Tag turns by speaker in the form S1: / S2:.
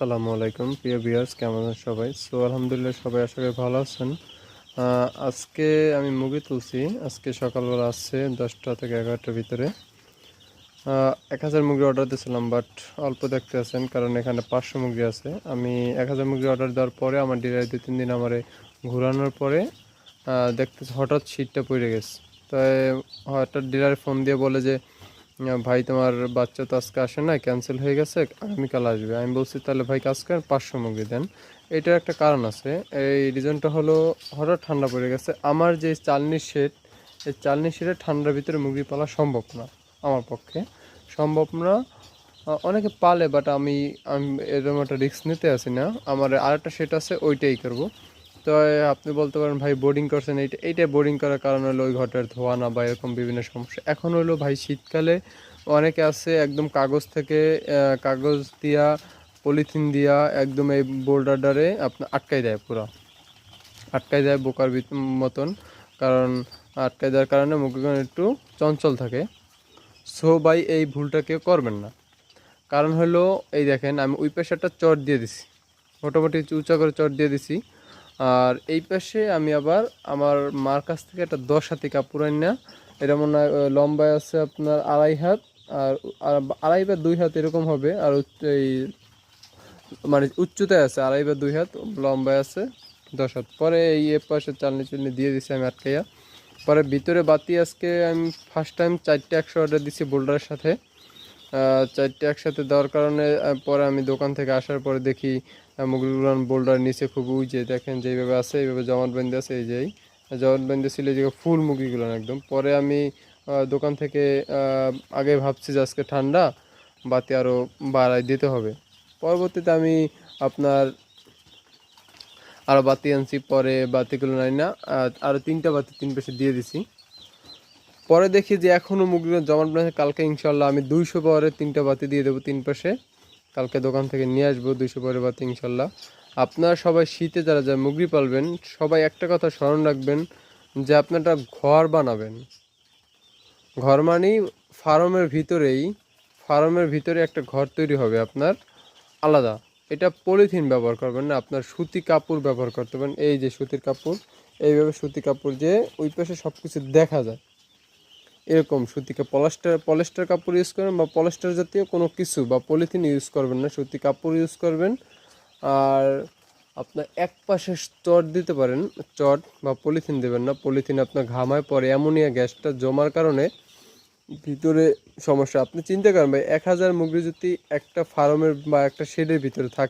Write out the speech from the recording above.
S1: আসসালামু আলাইকুম প্রিয় ভিউয়ার্স কেমন আছেন সবাই? সো আলহামদুলিল্লাহ সবাই আশা করি ভালো আছেন। আজকে আমি মুরগি তুলছি। আজকে সকালবেলা আসছে দশটা থেকে এগারোটার ভিতরে। এক হাজার মুরগি অর্ডার দিয়েছিলাম বাট অল্প দেখতে আছেন কারণ এখানে পাঁচশো মুরগি আছে। আমি এক হাজার মুরগি অর্ডার দেওয়ার পরে আমার ডিলার দু তিন দিন আমার ঘোরানোর পরে আহ, দেখতেছি হঠাৎ শীতটা পড়ে গেছে। তাই হঠাৎ ডিলারে ফোন দিয়ে বলে যে ভাই, তোমার বাচ্চা তো আজকে আসে না ক্যান্সেল হয়ে গেছে আগামীকাল আসবে। আমি বলছি, তাহলে ভাই কাজ করেন পাঁচশো মুরগি দেন। এটার একটা কারণ আছে। এই রিজনটা হলো, হঠাৎ ঠান্ডা পড়ে গেছে। আমার যে চালনি শেড এই চালনি শেডে ঠান্ডার ভিতরে মুরগি পালা সম্ভব না, আমার পক্ষে। সম্ভব না। অনেকে পালে বাট আমি আমি এরকম একটা রিস্ক নিতে আসি না। আমার আরেকটা সেট আছে, ওইটাই করব। তো আপনি বলতে পারেন ভাই বোর্ডিং করছেন, এইটা, এইটাই বোর্ডিং করার কারণ হলো ওই ঘরটার ধোয়া না বা এরকম বিভিন্ন সমস্যা। এখন হলো ভাই শীতকালে অনেকে আছে একদম কাগজ থেকে কাগজ দিয়া, পলিথিন দিয়া একদম এই বোল্ডারডারে আপনার আটকাই দেয় পুরো। আটকাই দেয় বোকার মতন, কারণ আটকাই দেওয়ার কারণে মুরগিগুলো একটু চঞ্চল থাকে। সো ভাই এই ভুলটা কেউ করবেন না। কারণ হলো, এই দেখেন আমি ওই পাশে একটা চট দিয়ে দিছি। মোটামুটি উঁচা করে চট দিয়ে দিছি। আর এই পাশে আমি আবার আমার মার কাছ থেকে একটা দশ হাতি কাপড় আনি এটা মনে হয় লম্বায় আছে আপনার আড়াই হাত, আর আড়াই বা দুই হাত এরকম হবে। আর এই মানে উচ্চতায় আছে, আড়াই বা দুই হাত, লম্বায় আছে দশ হাত। পরে এই এ পাশে চালনি চুলনি দিয়ে দিছি আমি আটকাইয়া। পরে ভিতরে বাতি আজকে আমি ফার্স্ট টাইম চারটে একশো অর্ডার দিছি বোল্ডারের সাথে। চারটে একসাথে দেওয়ার কারণে পরে আমি দোকান থেকে আসার পরে দেখি মুগলগুলান বোল্ডার নিচে খুব উঁচে দেখেন যেইভাবে আছে, এইভাবে জমাট বেঁধে আছে, এই যেই জমাট বেঁধে ছিল এই যে ফুল মুগিগুলো একদম। পরে আমি দোকান থেকে আগে ভাবছি যে আজকে ঠান্ডা, বাতি আরও বাড়াই দিতে হবে। পরবর্তীতে আমি আপনার আরও বাতি আনছি, পরে বাতিগুলো নাই না আরও তিনটা বাতি তিন পাশে দিয়ে দিছি। পরে দেখি যে এখনও মুগগুলো জমাট বেঁধে কালকে ইনশাল্লাহ আমি দুইশো পাওয়ারে তিনটা বাতি দিয়ে দেবো তিন পাশে। কালকে দোকান থেকে নিয়ে আসব দুশো পাওয়ারের বাতি ইনশাল্লাহ আপনারা সবাই শীতে যারা যা মুগরি পালবেন, সবাই একটা কথা স্মরণ রাখবেন যে আপনারা ঘর বানাবেন। ঘর মানেই ফার্মের ভিতরেই, ফার্মের ভিতরে একটা ঘর তৈরি হবে আপনার আলাদা। এটা পলিথিন ব্যবহার করবেন না, আপনার সুতি কাপড় ব্যবহার করতে পারেন। এই যে সুতির কাপড়, এইভাবে সুতি কাপড় যে ওই পাশে সব কিছু দেখা যায়। এরকম সুতিকে পলাস্টার, পলিস্টার কাপড় ইউজ করবেন বা পলিস্টার জাতীয় কোনো কিছু বা পলিথিন ইউজ করবেন না, সুতি কাপড় ইউজ করবেন। আর আপনার এক পাশে চট দিতে পারেন, চট বা পলিথিন দেবেন না। পলিথিন আপনার ঘামায় পরে অ্যামোনিয়া গ্যাসটা জমার কারণে ভিতরে সমস্যা। আপনি চিন্তা করেন ভাই, এক হাজার মুরগি যদি একটা ফার্মের বা একটা শেডের ভিতরে থাকে